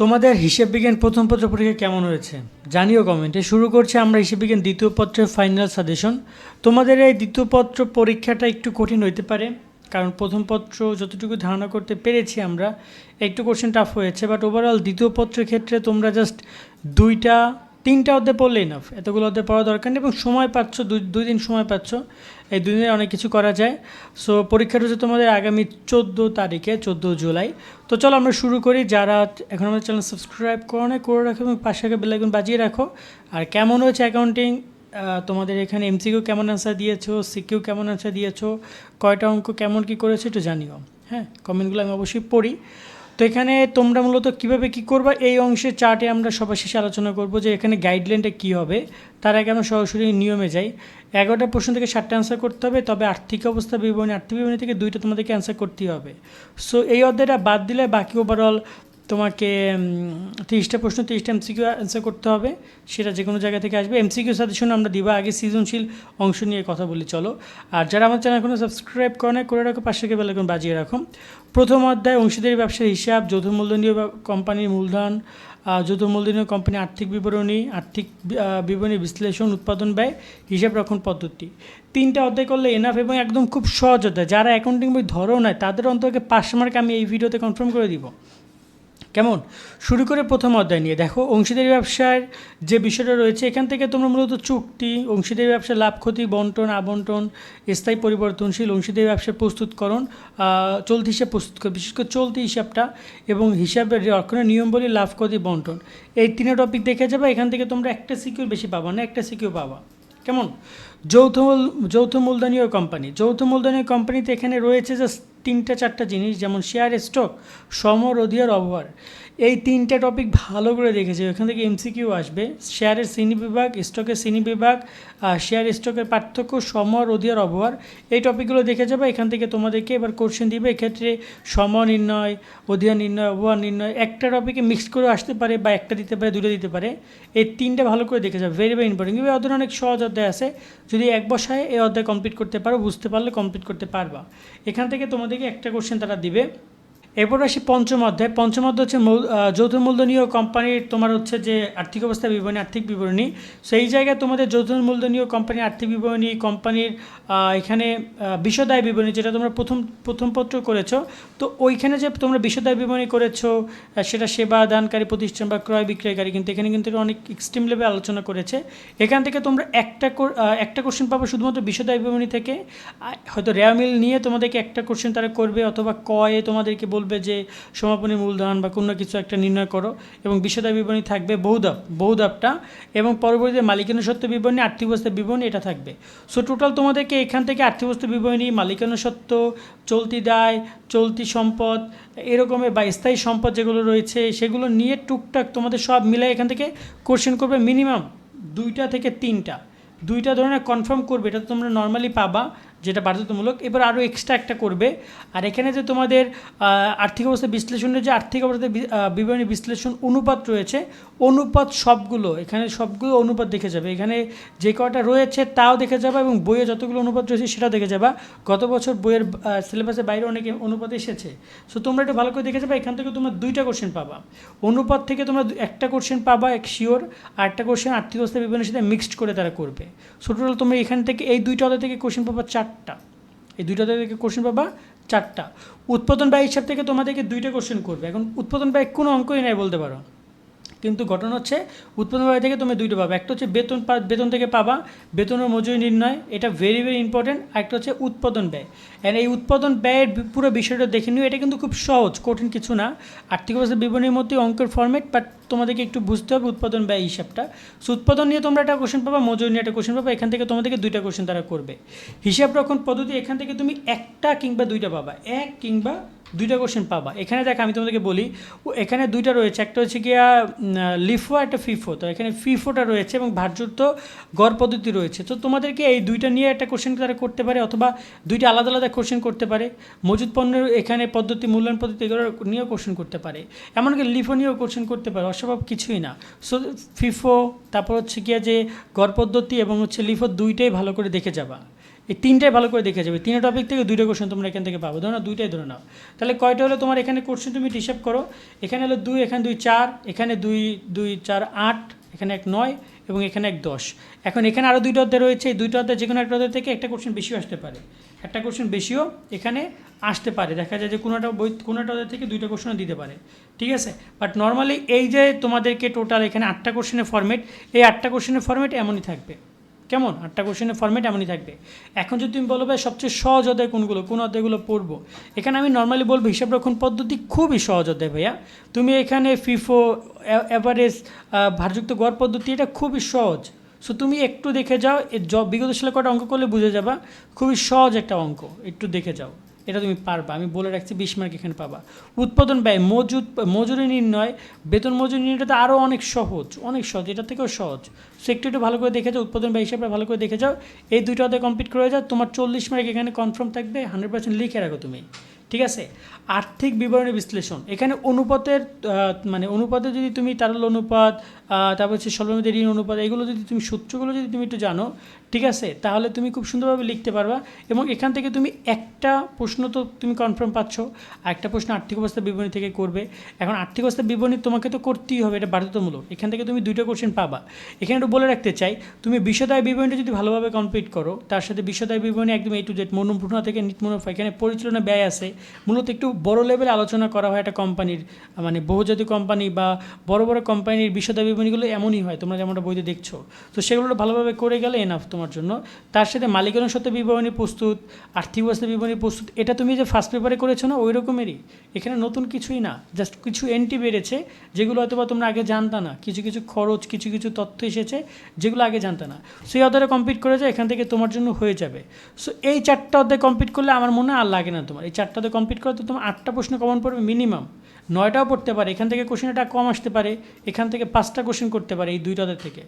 তোমাদের হিসেব বিজ্ঞান প্রথম পত্র পরীক্ষা কেমন হয়েছে? জানিও কমেন্টে শুরু করছি আমরা হিসেব বিজ্ঞান দ্বিতীয় পত্রের ফাইনাল সাজেশন তোমাদের এই দ্বিতীয় পত্র পরীক্ষাটা একটু কঠিন হইতে পারে, কারণ প্রথম পত্র যতটুকু ধারণা করতে পেরেছি আমরা, একটু কোশ্চেন টাফ হয়েছে বাট ওভারঅল দ্বিতীয় পত্রের ক্ষেত্রে তোমরা জাস্ট দুইটা তিনটা অধ্যায় পড়লেই না এতগুলো অধ্যায় পড়া দরকার নেই এবং সময় পাচ্ছ, দুই দিন সময় পাচ্ছ। এই দুই দিনে অনেক কিছু করা যায়। সো পরীক্ষাটা হচ্ছে তোমাদের আগামী চোদ্দ তারিখে, চোদ্দ জুলাই। তো চলো আমরা শুরু করি। যারা এখন আমাদের চ্যানেল সাবস্ক্রাইব করো না করে রাখো এবং পাশে বেলাইকন বাজিয়ে রাখো। আর কেমন হয়েছে অ্যাকাউন্টিং তোমাদের এখানে এমসিকিউ কেমন অ্যান্সার দিয়েছ? সিকিউ কেমন অ্যান্সার দিয়েছ? কয়টা অঙ্ক কেমন কী করেছ একটু জানিও। হ্যাঁ কমেন্টগুলো আমি অবশ্যই পড়ি। তো এখানে তোমরা মূলত কীভাবে কি করবা? এই অংশে চার্টে আমরা সবার শেষে আলোচনা করব যে এখানে গাইডলাইনটা কি হবে। তার আগে আমরা সরাসরি নিয়মে যাই। এগারোটা প্রশ্ন থেকে সাতটা অ্যান্সার করতে হবে, তবে আর্থিক অবস্থা বিবরণী, আর্থিক বিবরণী থেকে দুইটা তোমাদেরকে অ্যান্সার করতেই হবে। সো এই অধ্যায়টা বাদ দিলে বাকি ওভারঅল তোমাকে তিরিশটা প্রশ্ন, তিরিশটা এমসিকিউ অ্যান্সার করতে হবে। সেটা যে কোনো জায়গা থেকে আসবে। এমসিকিউ সাজেশন আমরা দিবা আগে সৃজনশীল অংশ নিয়ে কথা বলি, চলো। আর যারা আমার চ্যানেল এখনও সাবস্ক্রাইব করে না করে রাখো, পাশে এখন বাজিয়ে রাখো। প্রথম অধ্যায়, অংশীদারি ব্যবসার হিসাব যৌথ মূলধনীয় কোম্পানির মূলধন যৌথ মূলধনীয় কোম্পানি আর্থিক বিবরণী আর্থিক বিবরণী বিশ্লেষণ, উৎপাদন ব্যয়, হিসাব রক্ষণ পদ্ধতি। তিনটা অধ্যায় করলে এনাফ এবং একদম খুব সহজ অধ্যায়। যারা অ্যাকাউন্টিং বই ধরো নাই, তাদের অন্তকে পাঁচ মার্ক আমি এই ভিডিওতে কনফার্ম করে দিব। কেমন? শুরু করে প্রথম অধ্যায় নিয়ে। দেখো, অংশীদারি ব্যবসার যে বিষয়টা রয়েছে, এখান থেকে তোমরা মূলত চুক্তি, অংশীদারি ব্যবসার লাভ, ক্ষতি, বন্টন, আবন্টন, স্থায়ী পরিবর্তনশীল অংশীদারি ব্যবসার প্রস্তুতকরণ চলতি হিসাব প্রস্তুত করে বিশেষ করে চলতি হিসাবটা এবং হিসাবের রক্ষণের নিয়মবলী লাভ, ক্ষতি, বন্টন। এই তিনটা টপিক দেখে যাবে, এখান থেকে তোমরা একটা সিকিউর বেশি পাবা না, একটা সিকিউর পাবা। কেমন? যৌথ যৌথ মূলধনীয় কোম্পানি যৌথ মূলধনীয় কোম্পানিতে এখানে রয়েছে যে তিনটা চারটা জিনিস যেমন শেয়ার স্টক সমরোধীয় অভার এই তিনটা টপিক ভালো করে দেখেছে। এখান থেকে এমসিকিউ আসবে। শেয়ারের শ্রেণি বিভাগ স্টকের শ্রেণি বিভাগ শেয়ার স্টকের পার্থক্য সমর অধিয়ার অবহার। এই টপিকগুলো দেখে যাবে। এখান থেকে তোমাদেরকে এবার কোশ্চেন দিবে। এক্ষেত্রে সম নির্ণয় অধিয়ার নির্ণয়, অবহার নির্ণয় একটা টপিকে মিক্স করে আসতে পারে বা একটা দিতে পারে, দুটো দিতে পারে। এই তিনটা ভালো করে দেখে যাবে। ভেরি ভেরি ইম্পর্টেন্ট কিন্তু অধ্যায় অনেক সহজ অধ্যায় আছে। যদি এক বসায় এই অধ্যায় কমপ্লিট করতে পারো, বুঝতে পারলে কমপ্লিট করতে পারবা। এখান থেকে তোমাদেরকে একটা কোশ্চেন তারা দিবে। এরপর আসি পঞ্চম অধ্যায়। পঞ্চম অধ্যায় হচ্ছে যৌথ মূলধনীয় কোম্পানির তোমার হচ্ছে যে আর্থিক অবস্থা বিবরণী, আর্থিক বিবরণী। সেই জায়গায় তোমাদের যৌথ মূলধনীয় কোম্পানির আর্থিক বিবরণী, কোম্পানির এখানে বিশদায় বিবরণী যেটা তোমরা প্রথম প্রথম পত্র করেছ, তো ওইখানে যে তোমরা বিশদায় বিবরণী করেছ সেটা সেবা, দানকারী প্রতিষ্ঠান বা ক্রয় বিক্রয়কারী, কিন্তু এখানে কিন্তু অনেক এক্সট্রিম লেভেল আলোচনা করেছে। এখান থেকে তোমরা একটা একটা কোশ্চেন পাবো শুধুমাত্র বিশদায় বিবরণী থেকে। হয়তো রেয়ার মিল নিয়ে তোমাদেরকে একটা কোশ্চেন তারা করবে, অথবা কয়ে তোমাদেরকে বলবে যে, সমাপনী মূলধন বা কোনো কিছু একটা নির্ণয় করো এবং বিশদায় বিবরণী থাকবে বহুদাপ বহুদাপটা এবং পরবর্তীতে মালিকানা সত্ত্ব বিবরণী, আর্থিক অবস্থা বিবরণী এটা থাকবে। সো টোটাল তোমাদেরকে এখান থেকে আর্থিক অবস্থা বিবরণী মালিকানা সত্ত্ব চলতি দায়, চলতি সম্পদ এরকমের বা স্থায়ী সম্পদ যেগুলো রয়েছে, সেগুলো নিয়ে টুকটাক তোমাদের সব মিলাই এখান থেকে কোশ্চেন করবে মিনিমাম দুইটা থেকে তিনটা। দুইটা ধরনের কনফার্ম করবে, এটা তো তোমরা নর্মালি পাবা। যেটা বাধ্যতামূলক। এবার আরও এক্সট্রা একটা করবে। আর এখানে যে তোমাদের আর্থিক অবস্থা বিশ্লেষণের যে আর্থিক অবস্থা বিবরণী বিশ্লেষণ অনুপাত রয়েছে, অনুপাত সবগুলো, এখানে সবগুলো অনুপাত দেখে যাবে। এখানে যে কটা রয়েছে তাও দেখে যাবে এবং বইয়ে যতগুলো অনুপাত রয়েছে সেটাও দেখে যাবা। গত বছর বইয়ের সিলেবাসের বাইরে অনেক অনুপাত এসেছে। সো তোমরা একটু ভালো করে দেখে যাবে, এখান থেকে তোমরা দুইটা কোশ্চেন পাবা। অনুপাত থেকে তোমরা একটা কোশ্চেন পাবা, এক শিওর আর একটা কোশ্চেন আর্থিক অবস্থা বিবরণীর সাথে মিক্সড করে তারা করবে। সো টোটাল তোমরা এখান থেকে, এই দুইটা থেকে কোশ্চেন পাবা চারটা। এই দুইটা থেকে কোশ্চেন পাবা? চারটা। উৎপাদন ব্যয় হিসাব থেকে তোমাদেরকে দুইটা কোশ্চেন করবে। এখন উৎপাদন ব্যয় কোনো অঙ্কই নাই বলতে পারো। কিন্তু ঘটনা হচ্ছে, উৎপাদন ব্যয় থেকে তুমি দুইটা পাবা। একটা হচ্ছে বেতন বেতন থেকে পাবা। বেতন ও মজুরি নির্ণয়, এটা ভেরি ভেরি ইম্পর্টেন্ট একটা হচ্ছে উৎপাদন ব্যয়। অ্যান্ড এই উৎপাদন ব্যয়ের পুরো বিষয়টা দেখে নিও, এটা কিন্তু খুব সহজ, কঠিন কিছু না। আর্থিক অবস্থা বিবরণীর মধ্যে অঙ্কের ফর্মেট বাট তোমাদেরকে একটু বুঝতে হবে উৎপাদন ব্যয় হিসাবটা। সো উৎপাদন নিয়ে তোমরা একটা কোশ্চেন পাবা, মজুরি নিয়ে একটা কোশ্চেন পাবা, এখান থেকে তোমাদেরকে দুইটা কোশ্চেন তারা করবে। হিসাব রক্ষণ পদ্ধতি, এখান থেকে তুমি একটা কিংবা দুইটা পাবা। এক কিংবা দুইটা কোশ্চেন পাবা। এখানে দেখ, আমি তোমাদেরকে বলি এখানে দুইটা রয়েছে। একটা হচ্ছে গিয়া লিফো একটা ফিফো তো এখানে ফিফোটা রয়েছে এবং ভারযুক্ত গড় পদ্ধতি রয়েছে। তো তোমাদেরকে এই দুইটা নিয়ে একটা কোশ্চেন তারা করতে পারে অথবা দুইটা আলাদা আলাদা কোশ্চেন করতে পারে। মজুদ পণ্যের এখানে পদ্ধতি, মূল্যায়ন পদ্ধতি এগুলো নিয়েও কোশ্চেন করতে পারে। এমনকি লিফো নিয়েও কোশ্চেন করতে পারে, অস্বভাব কিছুই না। সো ফিফো তারপর হচ্ছে গিয়া যে গড় পদ্ধতি এবং হচ্ছে লিফো দুইটাই ভালো করে দেখে যাবা। এই তিনটাই ভালো করে দেখে যাবে। তিনটা টপিক থেকে দুইটা কোশ্চেন তোমরা এখান থেকে পাবো। ধরো না দুইটাই ধরে নাও। তাহলে কয়টা হলো তোমার এখানে কোশ্চেন তুমি হিসাব করো। এখানে হলো দুই, এখানে দুই চার, এখানে দুই দুই চার আট, এখানে এক নয় এবং এখানে এক দশ। এখন এখানে আরও দুইটা অধ্যায় রয়েছে। এই দুইটা অধ্যায় যে কোনো একটা অধ্যায় থেকে একটা কোশ্চেন বেশিও আসতে পারে। একটা কোশ্চেন বেশিও এখানে আসতে পারে। দেখা যায় যে কোনোটা বই কোনোটা অধ্যায় থেকে দুইটা কোশ্চেন দিতে পারে। ঠিক আছে? বাট নর্মালি এই যে তোমাদেরকে টোটাল এখানে আটটা কোশ্চেনের ফর্মেট এই আটটা কোশ্চেনের ফর্মেট এমনই থাকবে। কেমন? আটটা কোশ্চেনের ফর্মেট এমনই থাকবে। এখন যদি তুমি বলো, ভাই, সবচেয়ে সহজ অধ্যায় কোনগুলো? কোন অধ্যায়গুলো পড়ব? এখানে আমি নর্মালি বলব, হিসাব রক্ষণ পদ্ধতি খুবই সহজ অধ্যায়, ভাইয়া। তুমি এখানে ফিফো অ্যাভারেজ ভারযুক্ত গড় পদ্ধতি, এটা খুবই সহজ। সো তুমি একটু দেখে যাও বিগত সালে কটা অঙ্ক করলে বুঝে যাবা। খুবই সহজ একটা অঙ্ক, একটু দেখে যাও। এটা তুমি পারবা। আমি বলে রাখছি, বিশ মার্ক এখানে পাবা। উৎপাদন ব্যয়, মজুদ, মজুরি নির্ণয়, বেতন মজুরি নির্ণয়টা আরও অনেক সহজ অনেক সহজ এটা থেকেও সহজ। সো একটু একটু ভালো করে দেখে যাও, উৎপাদন ব্যয় হিসাবে ভালো করে দেখে যাও। এই দুইটাতে অধ্যায় কমপ্লিট করে যাও, তোমার চল্লিশ মার্ক এখানে কনফার্ম থাকবে হান্ড্রেড পার্সেন্ট লিখে রাখো তুমি। ঠিক আছে? আর্থিক বিবরণী বিশ্লেষণ। এখানে অনুপাতের মানে অনুপাতে যদি তুমি তারল অনুপাত তারপর হচ্ছে স্বল্পমেয়াদী ঋণ অনুপাত, এগুলো যদি তুমি সূত্রগুলো যদি তুমি একটু জানো, ঠিক আছে? তাহলে তুমি খুব সুন্দরভাবে লিখতে পারবা এবং এখান থেকে তুমি একটা প্রশ্ন তো তুমি কনফার্ম পাচ্ছ, আর একটা প্রশ্ন আর্থিক অবস্থা বিবরণী থেকে করবে। এখন আর্থিক অবস্থা বিবরণী তোমাকে তো করতেই হবে, এটা বাধ্যতামূলক। এখান থেকে তুমি দুইটা কোশ্চেন পাবা। এখানে একটু বলে রাখতে চাই, তুমি বিশদায় বিবরণীটা যদি ভালোভাবে কমপ্লিট করো, তার সাথে বিশদায় বিবরণী একদম এই টু জেড মনোমূর্ণা থেকে নিট মুনাফা এখানে পরিচালনা ব্যয় আছে মূলত একটু বড় লেভেলে আলোচনা করা হয় একটা কোম্পানির মানে বহুজাতিক কোম্পানি বা বড় বড় কোম্পানির বিশদায় বিবরণীগুলো এমনই হয়, তোমরা যেমনটা বইতে দেখছ। তো সেগুলো ভালোভাবে করে গেলে এনাফ তোমার জন্য। তার সাথে মালিকানা সত্ত্বে বিবরণী প্রস্তুত, আর্থিক অবস্থা বিবরণী প্রস্তুত, এটা তুমি যে ফার্স্ট পেপারে করেছ না, ওই রকমেরই। এখানে নতুন কিছুই না জাস্ট কিছু এন্ট্রি বেড়েছে, যেগুলো হয়তো বা তোমরা আগে জানতা না। কিছু কিছু খরচ, কিছু কিছু তথ্য এসেছে, যেগুলো আগে জানতা না। সেই অধ্যায়টা কমপ্লিট করে যায়, এখান থেকে তোমার জন্য হয়ে যাবে। সো এই চারটা অধ্যায় কমপ্লিট করলে আমার মনে হয় আর লাগে না তোমার। এই চারটা কমপ্লিট করলে তো তোমার আটটা প্রশ্ন কমন পড়বে মিনিমাম নয়টাও পড়তে পারে, এখান থেকে কোশ্চেনটা কম আসতে পারে, এখান থেকে পাঁচটা কোশ্চেন করতে পারে এই দুইটা অধ্যায় থেকে।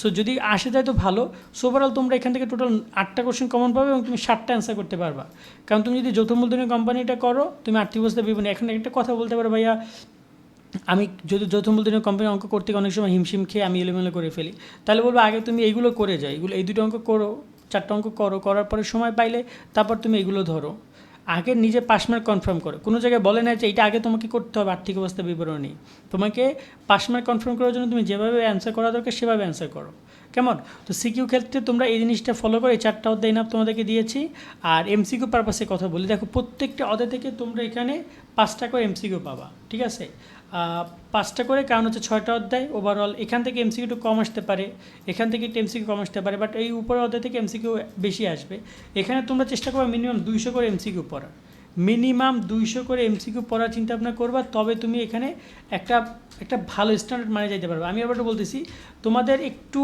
সো যদি আসে যায় তো ভালো। সো ওভারঅল তোমরা এখান থেকে টোটাল আটটা কোশ্চেন কমন পাবে এবং তুমি সাতটা অ্যান্সার করতে পারবা। কারণ তুমি যদি যৌথ মূলধনী কোম্পানিটা করো, তুমি আর্থিক অবস্থা বিবরণী এখন একটা কথা বলতে পারো ভাইয়া, আমি যদি যৌথ মূলধনী কোম্পানি অঙ্ক করতে অনেক সময় হিমশিম খেয়ে আমি এলোমেলো করে ফেলি, তাহলে বলব আগে তুমি এইগুলো করে যাও, এগুলো, এই দুটো অঙ্ক করো, চারটা অঙ্ক করো, করার পরে সময় পাইলে তারপর তুমি এগুলো ধরো। আগে নিজে মার্ক কনফার্ম করে। কোনো জায়গায় বলে না যে এটা আগে তোমাকে করতে হবে আর্থিক অবস্থা বিবরণী। তোমাকে মার্ক কনফার্ম করার জন্য তুমি যেভাবে অ্যান্সার করা দরকার সেভাবে অ্যান্সার করো। কেমন? তো সিকিউ ক্ষেত্রে তোমরা এই জিনিসটা ফলো করো এই চারটা অধ্যায় নাম তোমাদেরকে দিয়েছি। আর এমসিকিউ পারপাসে কথা বলি। দেখো, প্রত্যেকটা অধ্যায় থেকে তোমরা এখানে পাঁচটা করে এমসিকিউ পাবা, ঠিক আছে? পাঁচটা করে কারণ হচ্ছে ছয়টা অধ্যায় ওভারঅল এখান থেকে এমসিকিউ একটু কম আসতে পারে, এখান থেকে একটু এমসিকিউ কম আসতে পারে বাট এই উপরের অধ্যায় থেকে এমসিকিউ বেশি আসবে। এখানে তোমরা চেষ্টা করবে মিনিমাম দুইশো করে এমসিকিউ পড়ার। মিনিমাম দুইশো করে এমসিকিউ পড়ার চিন্তা ভাবনা করবা, তবে তুমি এখানে একটা একটা ভালো স্ট্যান্ডার্ড মানে যাইতে পারবে। আমি আবার বলতেছি, তোমাদের একটু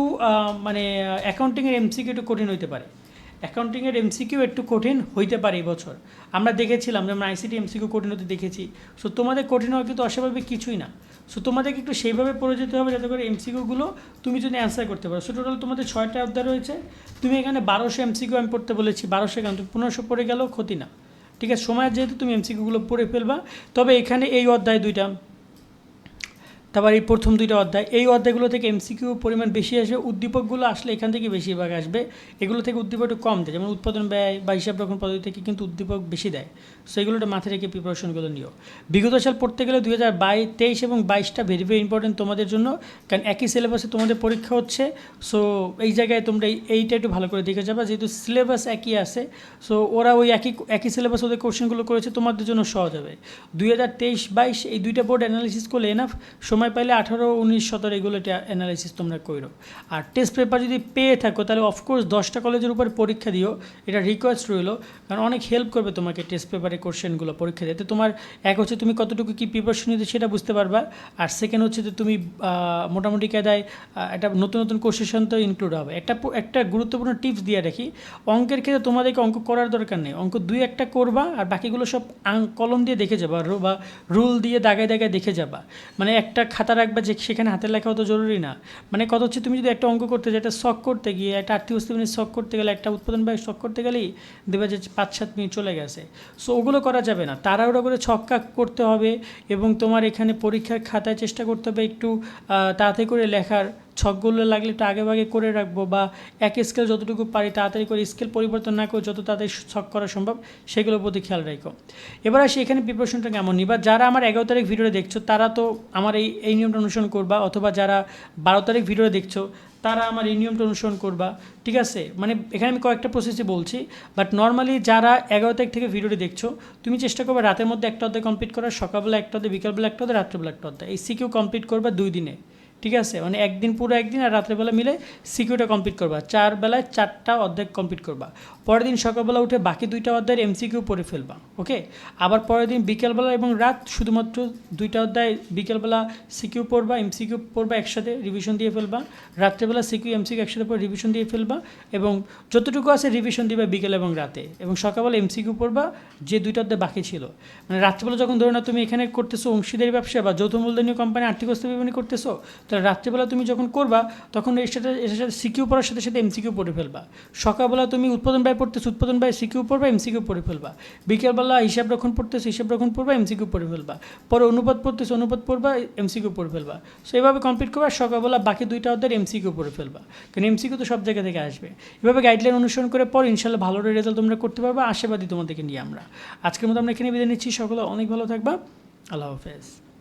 মানে অ্যাকাউন্টিংয়ের এমসিকিউ একটু কঠিন হইতে পারে। অ্যাকাউন্টিংয়ের এমসিকিউ একটু কঠিন হইতে পারে বছর। আমরা দেখেছিলাম, যেমন আইসিটি এমসিকিউ কঠিন হতে দেখেছি। সো তোমাদের কঠিন হওয়া কিন্তু অস্বাভাবিক কিছুই না। সো তোমাদেরকে একটু সেইভাবে পড়ে যেতে হবে যাতে করে এমসিকিউগুলো তুমি যদি অ্যান্সার করতে পারো। সো টোটাল তোমাদের ছয়টা অধ্যায় রয়েছে। তুমি এখানে বারোশো এমসিকিউ আমি পড়তে বলেছি, বারোশো কেন তুমি পনেরোশো পড়ে গেলেও ক্ষতি না। ঠিক আছে সময়ের যেহেতু তুমি এমসিকিউগুলো পড়ে ফেলবা, তবে এখানে এই অধ্যায় দুইটা। তারপর এই প্রথম দুইটা অধ্যায়। এই অধ্যায়গুলো থেকে এমসিকিউ পরিমাণ বেশি আসবে উদ্দীপকগুলো আসলে এখান থেকে বেশিরভাগ আসবে। এগুলো থেকে উদ্দীপক একটু কম দেয়, যেমন উৎপাদন ব্যয় বা হিসাব রক্ষণ পদ্ধতি থেকে কিন্তু উদ্দীপক বেশি দেয়। সো এগুলোটা মাথায় রেখে প্রিপারেশনগুলো নিও। বিগত সাল পড়তে গেলে দুই হাজার বাইশ, তেইশ এবং বাইশটা ভেরি ভেরি ইম্পর্টেন্ট তোমাদের জন্য, কারণ একই সিলেবাসে তোমাদের পরীক্ষা হচ্ছে। সো এই জায়গায় তোমরা এই- এইটা একটু ভালো করে দেখে যাবা, যেহেতু সিলেবাস একই আছে। সো ওরা ওই একই একই সিলেবাস ওদের কোশ্চেনগুলো করেছে, তোমাদের জন্য সহজ হবে। দুই হাজার তেইশ, বাইশ, এই দুইটা বোর্ড অ্যানালিসিস করলে এনাফ সময় পাইলে আঠারো উনিশ সতেরো এগুলো অ্যানালাইসিস তোমরা করো আর টেস্ট পেপার যদি পেয়ে থাকো তাহলে অফকোর্স দশটা কলেজের উপর পরীক্ষা দিও। এটা রিকোয়েস্ট রইল কারণ অনেক হেল্প করবে তোমাকে টেস্ট পেপারে কোশ্চেনগুলো পরীক্ষা দিতে। তোমার এক হচ্ছে তুমি কতটুকু কী প্রিপারেশন নিতে সেটা বুঝতে পারবা। আর সেকেন্ড হচ্ছে যে তুমি মোটামুটি কায়দায় আহ, একটা নতুন নতুন কোশ্চেন তো ইনক্লুড হবে। একটা একটা গুরুত্বপূর্ণ টিপস দিয়ে রাখি অঙ্কের ক্ষেত্রে তোমাদেরকে অঙ্ক করার দরকার নেই। অঙ্ক দুই একটা করবা আর বাকিগুলো সব কলম দিয়ে দেখে যাবা বা রুল দিয়ে দাগায় দাগায় দেখে যাবা। মানে একটা খাতা রাখবা যে সেখানে হাতের লেখা অত জরুরি না। মানে কত হচ্ছে তুমি যদি একটা অঙ্ক করতে যে একটা শখ করতে গিয়ে, একটা আর্থিক অবস্থা শখ করতে গেলে, একটা উৎপাদন ব্যয় শখ করতে গেলেই দেবে যে পাঁচ সাত মিনিট চলে গেছে। সো ওগুলো করা যাবে না। তারা ওরা করে ছক্কা করতে হবে এবং তোমার এখানে পরীক্ষার খাতায় চেষ্টা করতে হবে একটু তাড়াতাড়ি করে লেখার ছকগুলো লাগলে একটু আগে ভাগে করে রাখব বা এক স্কেল যতটুকু পারি তাড়াতাড়ি করে স্কেল পরিবর্তন না করে যত তাড়াতাড়ি ছক করা সম্ভব, সেগুলোর প্রতি খেয়াল রাখো। এবার আসি এখানে প্রিপারেশনটা কেমন? নিবা যারা আমার এগারো তারিখ ভিডিওটা দেখছ, তারা তো আমার এই এই নিয়মটা অনুসরণ করবা, অথবা যারা বারো তারিখ ভিডিওটা দেখছ, তারা আমার এই নিয়মটা অনুসরণ করবা, ঠিক আছে? মানে এখানে আমি কয়েকটা প্রসেসে বলছি বাট নর্মালি যারা এগারো তারিখ থেকে ভিডিওটি দেখছ, তুমি চেষ্টা করবে রাতের মধ্যে একটা অধ্যায় কমপ্লিট করার, সকালবেলা একটা অধ্যায়, বিকালবেলা একটা অধ্যায়, রাত্রেবেলা একটা অধ্যায়। এই সিকিউ কমপ্লিট করবা দুই দিনে। ঠিক আছে? মানে একদিন পুরো একদিন আর রাত্রেবেলা মিলে সিকিউটা কমপ্লিট করবা। চার বেলায় চারটা অধ্যায় কমপ্লিট করবা। পরের দিন সকালবেলা উঠে বাকি দুইটা অধ্যায়ের এমসিকিউ পড়ে ফেলবা ওকে আবার পরের দিন বিকেলবেলা এবং রাত শুধুমাত্র দুইটা অধ্যায় বিকেলবেলা সিকিউ পড়বা এমসিকিউ পড়বা একসাথে রিভিশন দিয়ে ফেলবা। রাত্রেবেলা সিকিউ এমসিকিউ একসাথে পড়ে রিভিশন দিয়ে ফেলবা এবং যতটুকু আছে রিভিশন দিবা বিকেল এবং রাতে। এবং সকালবেলা এমসিকিউ পড়বা, যে দুইটা অধ্যায় বাকি ছিল। মানে রাত্রেবেলা যখন ধরো না তুমি এখানে করতেছো অংশীদারি ব্যবসা বা যৌথ মূলধনীয় কোম্পানি আর্থিক বিবরণী করতেছো তাহলে রাত্রেবেলা তুমি যখন করবা, তখন এর সাথে এর সাথে সিকিউ পড়ার সাথে সাথে এমসিকিউ পড়ে ফেলবা। সকালবেলা তুমি উৎপাদন ব্যয় পড়তেছো, উৎপাদন ব্যয় সিকিউ পড়বা এমসিকিউ পড়ে ফেলবা। বিকেলবেলা হিসাব রক্ষণ পড়তেছো, হিসাব রক্ষণ পড়বা এমসিকিউ পড়ে ফেলবা। পরে অনুপাত পড়তেছো, অনুপাত পড়বা এমসিকিউ পড়ে ফেলবা। সো এভাবে কমপ্লিট করবা, সকালবেলা বাকি দুইটা অধ্যায়ের এমসিকিউ পড়ে ফেলবা। কারণ এমসিকিউ তো সব জায়গা থেকে আসবে। এভাবে গাইডলাইন অনুসরণ করে পর ইনশাল্লাহ ভালো রেজাল্ট তোমরা করতে পারবা, আশাবাদী তোমাদেরকে নিয়ে আমরা। আজকের মতো আমরা এখানে বিদায় নিচ্ছি। সকলে অনেক ভালো থাকবা। আল্লাহ হাফেজ।